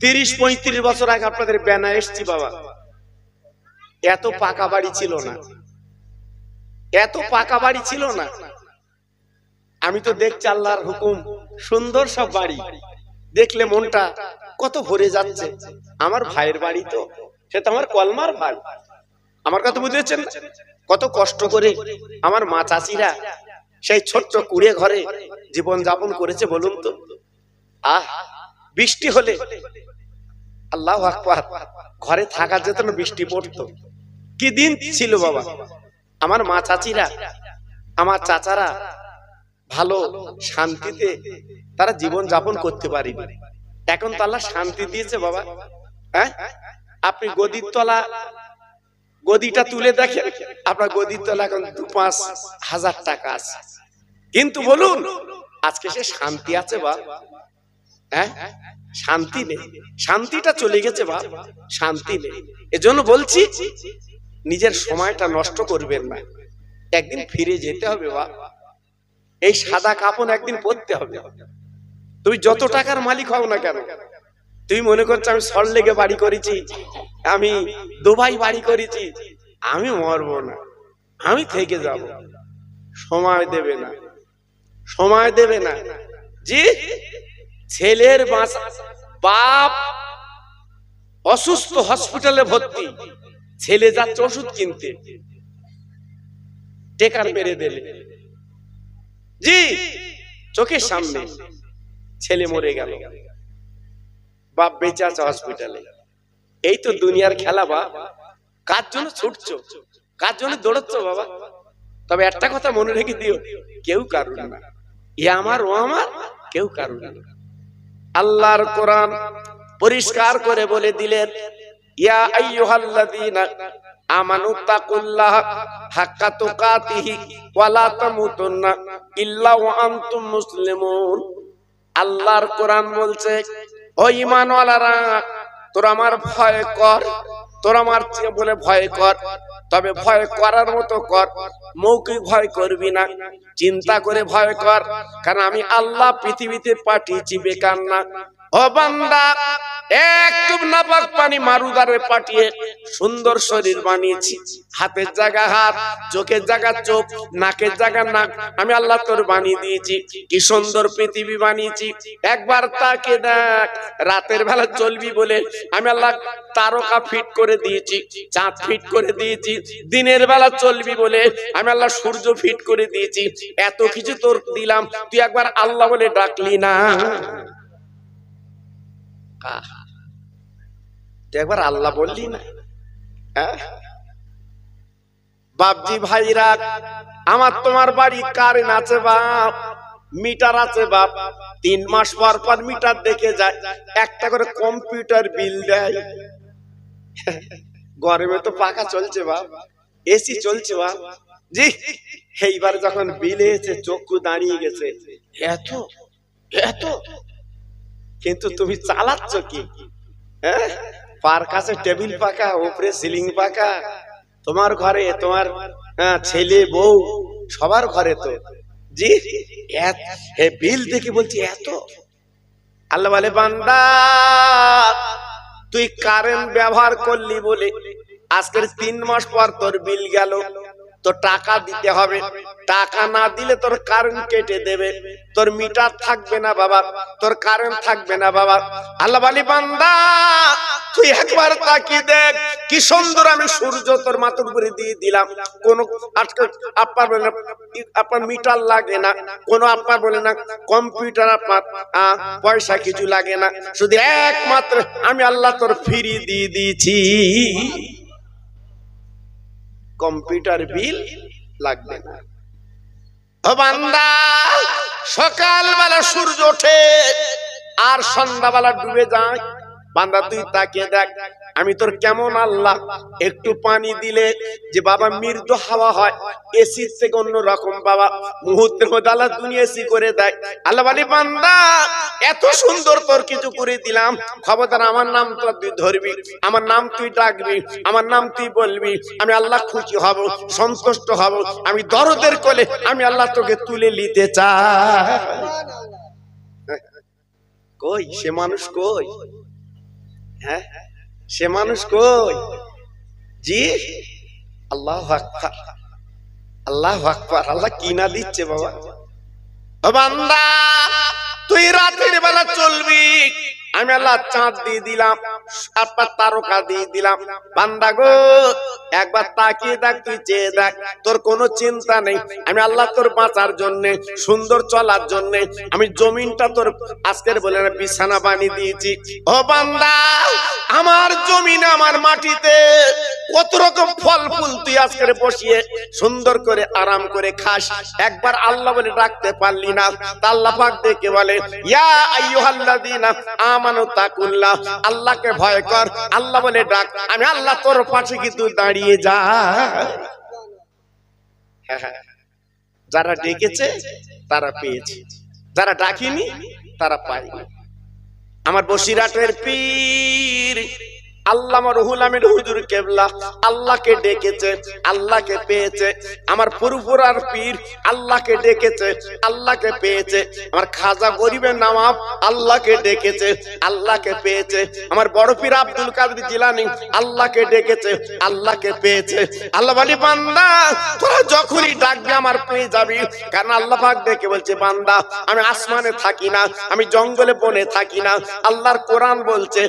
তিরিশ, পঁয়ত্রিশ বছর আগে আপনাদের ব্যানা এসছি, বাবা। এত পাকা বাড়ি ছিল না। এত পাকা বাড়ি ছিল না। আমি তো দেখছি আল্লাহর হুকুম, সুন্দর সব বাড়ি। দেখলে মনটা কত ভরে যাচ্ছে। আমার ভাইয়ের বাড়ি তো, সে তো আমার কলমার ভাই আমার কথা বুঝেছেন কত কষ্ট করে আমার মা চাচিরা সেই ছোট্ট কুড়ে ঘরে জীবন যাপন করেছে বলুন তো। আহ বৃষ্টি হলে আল্লাহ ঘরে থাকার যেত না বৃষ্টি পড়তো। কি দিন ছিল বাবা? আমার মা চাচিরা, আমার চাচারা ভালো শান্তিতে তারা জীবন যাপন করতে পারিনি। এখন তো আল্লাহ শান্তি দিয়েছে বাবা। হ্যাঁ? আপনি গদির তলা, গদিটা তুলে দেখেন। আপনার গদির তলা এখন দু পাঁচ হাজার টাকা আছে। কিন্তু বলুন, আজকে সে শান্তি আছে বা? হ্যাঁ? শান্তি নেই। শান্তিটা চলে গেছে বা শান্তি নেই। এজন্য বলছি নিজের সময়টা নষ্ট করবেন না। একদিন ফিরে যেতে হবে বা এই সাদা কাপড় একদিন পরতে হবে। তুমি যত টাকার মালিক হও না কেন? তুমি মনে করছ আমি সর লেগে বাড়ি করেছি। আমি দুবাই বাড়ি করেছি। আমি মরবো না। আমি থেকে যাব। সময় দেবে না। সময় দেবে না। জি? ছেলের বাপ অসুস্থ হসপিটালে ভর্তি। ছেলে যাচ্ছে ওষুধ কিনতে। টেকার মেরে দিলে জি, চোখের সামনে। ছেলে মরে গেল। বাপ বেঁচে আছে হসপিটালে এই তো দুনিয়ার খেলা, বা। কার জন্য ছুটছো? কার জন্য দৌড়চ্ছ, বাবা? তবে একটা কথা মনে রেখে দিও, কেউ কারুন না। এ আমার, ও আমার, কেউ কারুন না। আল্লাহর কোরআন পরিষ্কার করে বলে দিলেন, ইয়া আমানু তাকুল্লাহ হাক্কা আনতুম আল্লাহর কোরআন বলছে তোরা আমার ভয় কর, তোরা আমার বলে ভয় কর। তবে ভয় করার মতো কর। মৌখিক ভয় করবি না। চিন্তা করে ভয় কর। কারণ আমি আল্লাহ পৃথিবীতে পাঠিয়েছি বেকার না। ও বান্দা একটু নাপাক পানি মারুদারে পাঠিয়ে সুন্দর শরীর বানিয়েছি। হাতের জায়গা হাত চোখের জায়গা চোখ নাকের জায়গা নাক আমি আল্লাহ তোর বানিয়ে দিয়েছি। কি সুন্দর পৃথিবী বানিয়েছি। একবার তাকে দেখ রাতের বেলা চলবি বলে আমি আল্লাহ তারকা ফিট করে দিয়েছি চাঁদ ফিট করে দিয়েছি। দিনের বেলা চলবি বলে আমি আল্লাহ সূর্য ফিট করে দিয়েছি। এত কিছু তোর দিলাম তুই একবার আল্লাহ বলে ডাকলি না। আহ, তুই একবার আল্লাহ বললি না? হ্যাঁ? বাপজি ভাইরা আমার তোমার বাড়ি কারেন্ট আছে বাপ? মিটার আছে বাপ। তিন মাস পর পর মিটার দেখে যায় একটা করে কম্পিউটার বিল দেয়। গরমে তো পাকা চলছে বাপ। এসি চলছে বাপ। জি এইবার যখন বিল এসে চক্ষু দাঁড়িয়ে গেছে। এত এত। কিন্তু তুমি চালাচ্ছ কি? হ্যাঁ? পার কাছে টেবিল পাকা উপরে সিলিং পাকা। তোমার ঘরে তোমার হ্যাঁ, ছেলে বউ সবার ঘরে তো। জি এ বিল দেখি বলছি এত। আল্লাহ বলে বান্দা তুই কারেন্ট ব্যবহার করলি বলে আজকের তিন মাস পর তোর বিল গেল। তো টাকা দিতে হবে। টাকা না দিলে তোর কারেন্ট কেটে দেবে। তোর মিটার থাকবে না বাবা। তোর কারেন্ট থাকবে না বাবা। আল্লাহ বলি বান্দা তুই একবার তাকিয়ে দেখ কি সুন্দর আমি সূর্য তোর মাথার উপরে দিয়ে দিলাম। কোন আপনার বলে না, আপনার মিটার লাগে না। কোন আপনার বলে না কম্পিউটার আপনার পয়সা কিছু লাগে না। শুধু একমাত্র আমি আল্লাহ তোর ফিরি দিয়ে দিয়েছি। কম্পিউটার বিল লাগবে না। সকাল সকালবেলা সূর্য ওঠে আর সন্ধ্যাবেলা ডুবে যায়। বান্দা, তুই তাকিয়ে দেখ, আমি তোর কেমন আল্লাহ? একটু পানি দিলে যে বাবা মৃদু হাওয়া হয় এসির থেকে অন্য রকম বাবা। মুহূর্তের মধ্যে আল্লাহ দুনিয়া এসি করে দেয়। আল্লাহ বলি, বান্দা, এত সুন্দর তোর কিছু করে দিলাম। খবরদার, আমার নাম তুই ধরবি, আমার নাম তুই ডাকবি, আমার নাম তুই বলবি, আমি আল্লাহ খুশি হব, সন্তুষ্ট হব, আমি দরদের কোলে, আমি আল্লাহ তোকে তুলে নিতে চাই। কই? সে মানুষ কই? হ্যাঁ? সে মানুষ কই? জি? আল্লাহ আকবার। আল্লাহ আকবার। আল্লাহ কি না দিচ্ছে বাবা? বান্দা তুই রাতের বেলা চলবি। আমি আল্লাহ চাঁদ দিয়ে দিলাম আপনার তারকা দিয়ে দিলাম। বান্দা গো, একবার তাকিয়ে দেখ, তুই চেয়ে দেখ, তোর কোনো চিন্তা নেই। আমি আল্লাহ তোর বাঁচার জন্য, সুন্দর চলার জন্য, আমি জমিনটা তোর আজকের বলে না, বিছানা বানিয়ে দিয়েছি। ও বান্দা, আমার জমিন আমার মাটিতে, কত রকম ফল ফুল তুই আজকের বসিয়ে সুন্দর করে আরাম করে খাস। একবার আল্লাহ বলে ডাকতে পারলি না, তা আল্লাহ পাক ডেকে বলে, ইয়া আইয়ুহাল্লাযীনা আল্লাহকে ভয় কর। আল্লাহ বলে ডাক আমি আল্লাহ তোর পাশে কিন্তু দাঁড়িয়ে যা। হ্যাঁ, হ্যাঁ। যারা ডেকেছে তারা পেয়েছে। যারা ডাকিনি তারা পায়নি। আমার বসিরাটের পীর আমির ডেকেছে পেয়েছে। আমার বড় পীর আব্দুল কাদের জিলানি আল্লাহকে ডেকেছে, আল্লাহকে পেয়েছে। আল্লাহ তোরা যখনই ডাকবি আমার পেয়ে যাবি, কারণ আল্লাহ ডেকে বলছে, বান্দা, আমি আসমানে থাকি না, আমি জঙ্গলে বনে থাকি না। আল্লাহর কোরআন বলছে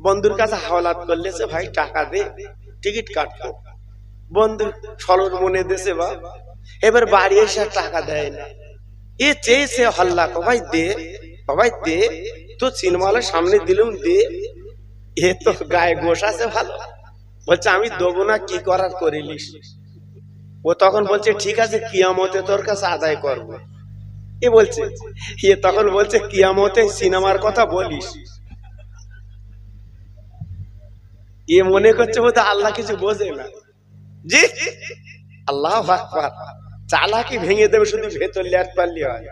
বন্ধুর কাছে হাওলাত করলে সে, ভাই, টাকা দে, টিকিট কাটবো। বন্ধু সরল মনে দেশে বা এবার বাড়ি এসে টাকা দেয় না। এ চেয়েছে হল্লা কবাই দে কবাই দে, তো সিনেমা হলের সামনে দিলুম, দে। এ তো গায়ে গোস আছে, ভালো। বলছে, আমি দেবো না, কি করার করিলিস? ও তখন বলছে, ঠিক আছে, কিয়ামতে তোর কাছে আদায় করব। এ বলছে, এ তখন বলছে, কিয়ামতে সিনেমার কথা বলিস। এ মনে করছে বোধহয় আল্লাহ কিছু বোঝে না। জি? আল্লাহ আকবার। চালাকি ভেঙে দেবে শুধু ভেতর লেট পারলি হয়।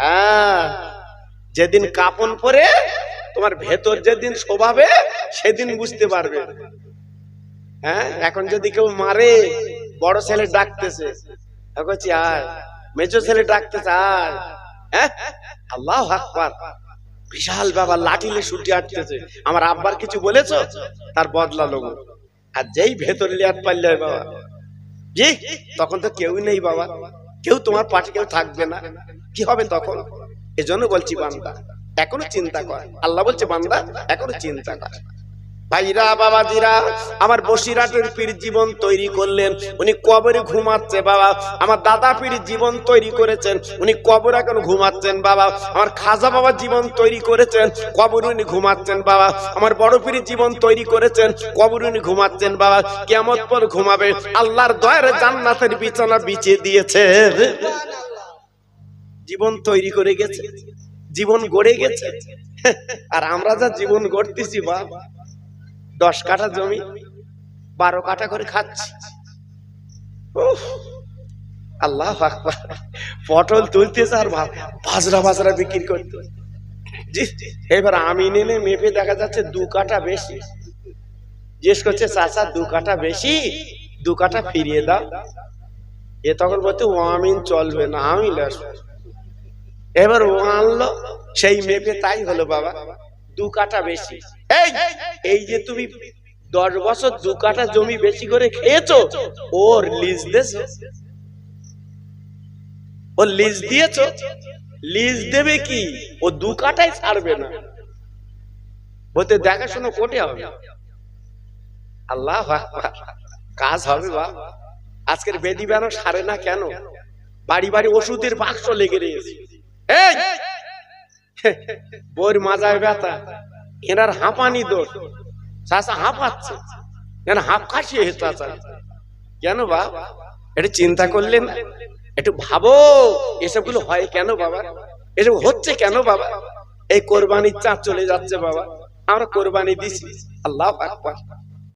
হ্যাঁ যেদিন কাপন পরে তোমার ভেতর যেদিন শোভাবে সেদিন বুঝতে পারবে। হ্যাঁ এখন যদি কেউ মারে, বড় ছেলে ডাকতেছে। আয়, মেজো ছেলে ডাকতেছে, আয়। হ্যাঁ আল্লাহ আকবার। বিশাল বাবা লাঠিলে ছুটি আটতেছে আমার আব্বার কিছু বলেছ? তার বদলা লোক। আর যেই ভেতর লিয়াত পারলে বাবা। জি তখন তো কেউই নেই বাবা। কেউ তোমার পাশে কেউ থাকবে না। কি হবে তখন? এজন্য বলছি বান্দা, এখনও চিন্তা কর। আল্লাহ বলছে, বান্দা, এখনও চিন্তা কর। ভাইরা, বাবাজিরা, আমার বসিরাটের পীর জীবন তৈরি করলেন। উনি কবরে ঘুমাচ্ছে, বাবা। আমার দাদা পীর জীবন তৈরি করেছেন। উনি কবর এখন ঘুমাচ্ছেন, বাবা। আমার খাজা বাবা জীবন তৈরি করেছেন। কবর উনি ঘুমাচ্ছেন, বাবা। আমার বড় পীর জীবন তৈরি করেছেন। কবর উনি ঘুমাচ্ছেন, বাবা। কেমন পর ঘুমাবে। আল্লাহর দয়ার জান্নাতের বিছানা বিছিয়ে দিয়েছে। জীবন তৈরি করে গেছে। জীবন গড়ে গেছে। আর আমরা যা জীবন গড়তেছি, বাবা। দশ কাঠা জমি, বারো কাঠা করে খাচ্ছি। আল্লাহ পটল তুলতেছে আর বাজরা বাজরা বিক্রি করতে। এবার আমি নেনে মেপে দেখা যাচ্ছে দু কাঠা বেশি। জিজ্ঞেস করছে, চাচা, দু কাঠা বেশি? দু কাঠা ফিরিয়ে দাও। এ তখন বলতে ও আমিন, চলবে না, আমি এবার ও আনলো, সেই মেপে তাই হলো বাবা। দু কাঠা বেশি। এই যে তুমি দশ বছর দু কাঠা জমি বেশি করে খেয়েছো, ওর লিজ দেছো? ও লিজ দিয়েছ? লিজ দেবে কি? ও দু কাঠাই ছাড়বে না। বলতে দেখাশোনা কোটে হবে। আল্লাহ, কাজ হবে বা আজকের বেদি বেনো সারে না কেন? বাড়ি বাড়ি ওষুধের বাক্স লেগে রয়েছে। এই! বইয়ের মাজায় ব্যথা। এনার হাঁপানি দোষ। চাষা হাঁপাচ্ছে। কেন হাঁপ খাসি হয়ে কেন বা? একটু চিন্তা করলেন একটু ভাবো, এসবগুলো হয় কেন বাবা? এসব হচ্ছে কেন বাবা? এই কোরবানির চাঁদ চলে যাচ্ছে বাবা। আমরা কোরবানি দিছি। আল্লাহ আকবার